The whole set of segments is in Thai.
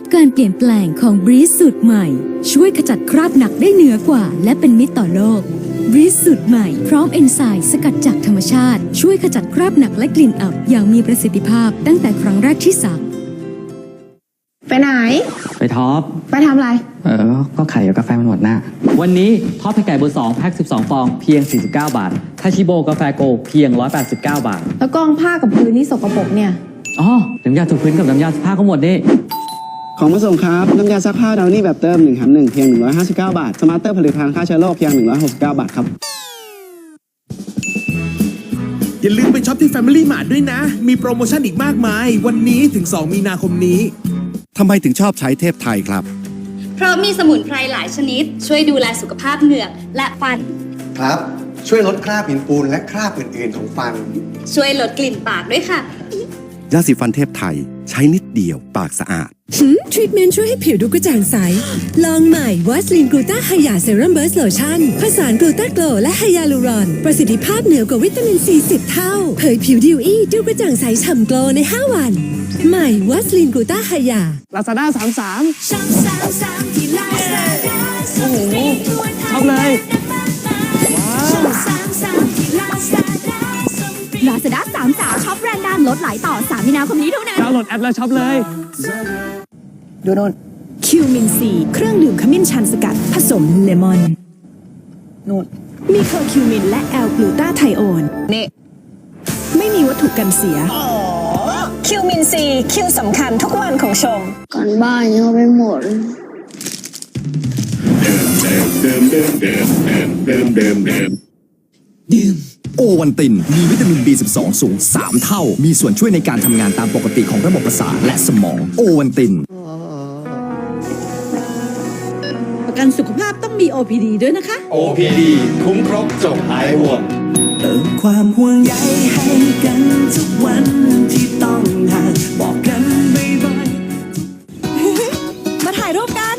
บการเปลี่ยนแปลงของบรีสสูตรใหม่ ช่วยขจัดคราบหนักได้เหนือกว่า และเป็นมิตรต่อโลกบรีสสูตรใหม่พร้อมเอนไซม์สกัดจากธรรมชาติ ช่วยขจัดคราบหนักและกลิ่นอับอย่างมีประสิทธิภาพตั้งแต่ครั้งแรกที่สักไปไหน ไปท็อป ไปทำอะไร เออ ก็ไข่กับกาแฟมันหมดหน้า วันนี้ท็อปไข่ไก่เบอร์2แพ็ค12 ฟอง เพียง 49 บาท ทาชิโบกาแฟโกเพียง 189 บาท แล้วกองผ้ากับพื้นนี่สกปรกเนี่ย อ๋อ น้ำยาถูพื้นกับน้ำยาซักผ้าก็หมดนี่ ของมาส่งครับน้ำยาซักผ้าดาวนี่แบบเติม1แถม1เพียง 159 บาท สมาร์ตเตอร์ผลิตภัณฑ์ฆ่าเชื้อโรคเพียง 169 บาทครับ อย่าลืมไปช็อปที่ Family Mart ด้วยนะ มีโปรโมชั่นอีกมากมาย วันนี้ถึง 2 มีนาคมนี้ ทำไมถึงชอบใช้เทพไทยครับ เพราะมีสมุนไพรหลายชนิด ช่วยดูแลสุขภาพเหงือกและฟัน ครับ ช่วยลดคราบหินปูนและคราบอื่นๆของฟัน ช่วยลดกลิ่นปากด้วยค่ะ ยาสีฟันเทพไทย ใช้นิดเดียวปากสะอาด ทรีทเมนต์ช่วยให้ผิวดูกระจ่างใส ลองใหม่วัสลินกลูตาไฮยาเซรั่มเบิร์สโลชั่นผสานกลูตาโกลและไฮยาลูรอน ประสิทธิภาพเหนือกว่าวิตามินซี10เท่า เผยผิวดิวอี้ดูกระจ่างใสฉ่ำโกลใน 5 วัน ใหม่วัสลินกลูตาไฮยา Lazada 33โอ้โหชอบเลยลาซาด้าสามสาวช็อปแบรนด์ดังลดหลายต่อ3มีนาคมนี้เท่านั้นดาวน์โหลดแอปแล้วช็อปเลย ดูโน่นคิวมินซีเครื่องดื่มขมิ้นชันสกัด ผสมเลมอน นู่นมีเคอร์คิวมินและแอลกลูตาไทโอนนี่ไม่มีวัตถุกันเสีย คิวมินซี คิวสำคัญทุกวันของชม กันบ้านเยอะไปหมดโอวันติน มีวิตามิน B12 สูง 3 เท่า มีส่วนช่วยในการทำงานตามปกติของระบบประสาทและสมอง โอวันติน ประกันสุขภาพต้องมี OPD ด้วยนะคะ OPD คุ้มครบจบหายห่วงเติมความห่วงใยให้กันทุกวันที่ต้องห่างบอกกันบ่อยมาถ่ายรูปกัน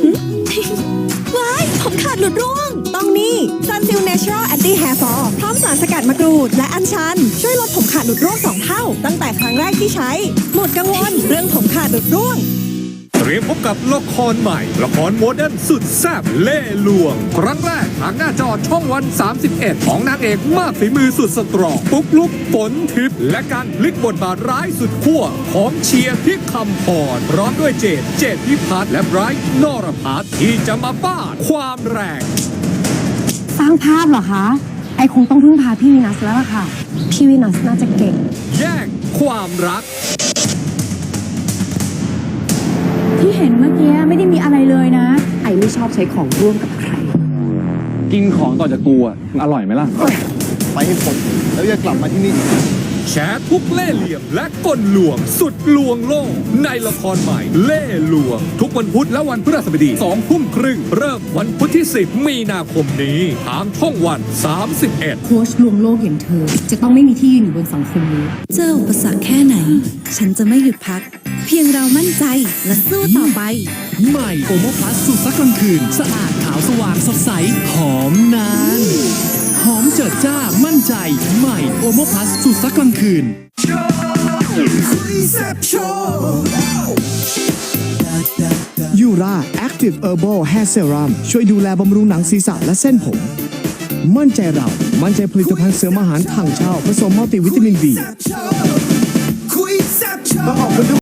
ว้ายผมขาดหลุดร่วง ต้องนี่ Sunsil Natural Anti Hair Fall พร้อมสารสกัดมะกรูด และอัญชัน ช่วยลดผมขาดหลุดร่วง2เท่า ตั้งแต่ครั้งแรกที่ใช้ หมดกังวลเรื่องผมขาดหลุดร่วง เตรียมพบกับละครใหม่ ละครโมเดิร์นสุดแซ่บเล่หลวง ครั้งแรกทางหน้าจอช่องวัน 31 ของนางเอกมากฝีมือสุดสตรองปุ๊กลุกฝนทิพย์และการพลิกบทบาทร้ายสุดขั้วของเชียร์ที่คำพรพร้อมด้วยเจดเจดพิพัฒน์และไบรท์นรพัฒน์ที่จะมาบ้าดความแรง สร้างภาพเหรอคะ ไอคงต้องพึ่งพาพี่วินัสแล้วล่ะค่ะ พี่วินัสน่าจะเก่ง แย่งความรัก เห็นเมื่อกี้ไม่ได้มีอะไรเลยนะ ไอไม่ชอบใช้ของร่วมกับใคร กินของต่อจากกูอะมันอร่อยไหมล่ะ ไปให้พ้นแล้วอย่ากลับมาที่นี่อีกแชร์ทุกเล่ห์เหลี่ยมและกลลวง สุดลวงโลก ในละครใหม่ เล่ห์ลวง ทุกวันพุธและวันพฤหัสบดี2ทุ่มครึ่ง เริ่มวันพุธที่ 10 มีนาคมนี้ทางช่องวัน 31 โค้ชลวงโลกอย่างเธอ จะต้องไม่มีที่ยืนอยู่บนสังคมนี้ เจออุปสรรคแค่ไหน ฉันจะไม่หยุดพัก เพียงเรามั่นใจและสู้ต่อไป ใหม่โอโมพลัสสูตรซักกลางคืน สะอาดขาวสว่างสดใส หอมนาน หอมเจิดจ้ามั่นใจ ใหม่โอโมพลัสสูตรซักกลางคืนยูราแอคทีฟเออร์ l แฮร์เซรั่มช่วยดูแลบำรุงหนังศีรษะและเส้นผม มั่นใจเรา มั่นใจผลิตภัณฑ์เสริมอาหารถังเช่าผสมมัลติวิตามิน B ต้องขอบคุณ